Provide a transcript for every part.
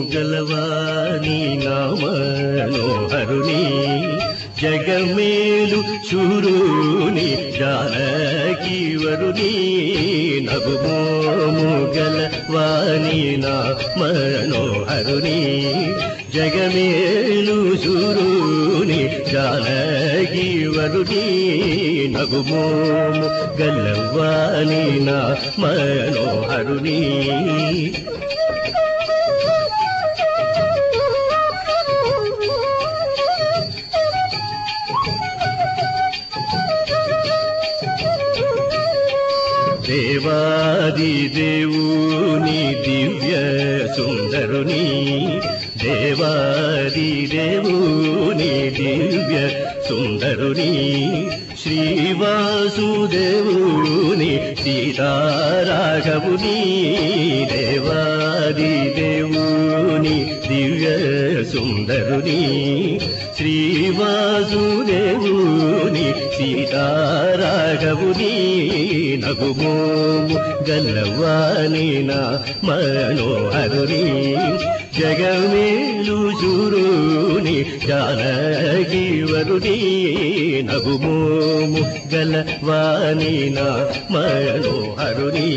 గలవాని నామనోహరుని? జగమేలు చూరుని జానకి వరుని నగుమోము గలవాని నామనోహరుని? జగమేలు చూరుని జానకి వరుని నగుమోము గలవాని నా మనోహరుని దేవాది దేవుని దివ్య సుందరుని దేవాది దేవుని దివ్య సుందరుని శ్రీవాసుదేవుని సీతారాఘవుని దేవాది దేవుని దివ్య సుందరుని శ్రీవాసుదేవుని సీతారాఘవుని నగుమోము గల్లవాని నా మనోహరుని జగమేలు చూరుని జానకి వరుని నగుమోము గలవాని నా మనోహరుని.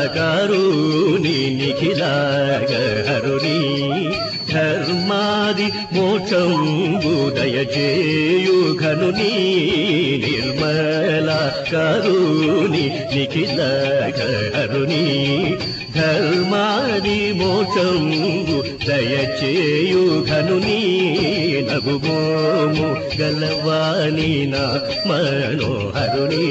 నిర్మలాకారుని నిఖిలాగరుని ధర్మాది మోక్షంబుదయ చేయుఘనుని నిర్మలాకారుని నిఖిలాగరుని ధర్మాది మోక్షంబు దయచేయుఘనుని నగుమోము గలవాణి నా మనోహరుని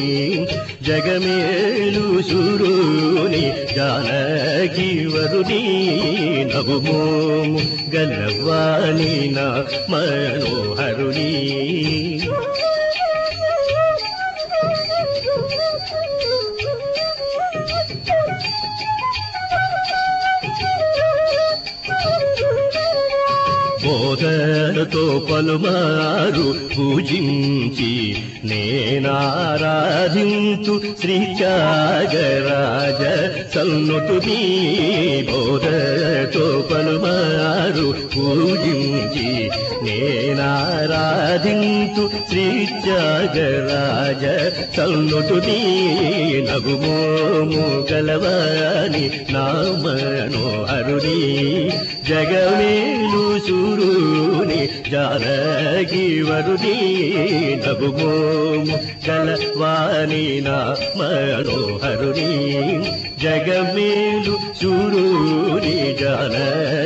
జగమేలు సురుని జానకి వరుని నగుమోము గలవాణి నా మనోహరుని. బోధనతో పలుమారు పూజించి నేనారాధింతు శ్రీ త్యాగరాజ సన్నుతుని బోధతో పలుమారు పూజించి నేనారాధింతు శ్రీ త్యాగరాజ సన్నుతుని నగుమోము గలవాని నామనోహరుని జగమేలు సూరుని జానకి నగుమోము గలవాని నా మనోహరుని జగమేలు సూరుని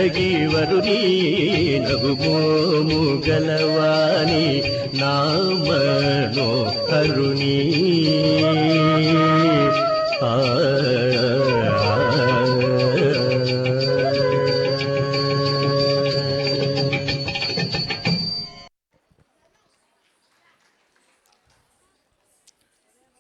ಒದಗಿವರು ನೀನಗು ಮೋಮುಗಲವಾನಿ ನಾಮನೋ ಅರುಣೀ ಆ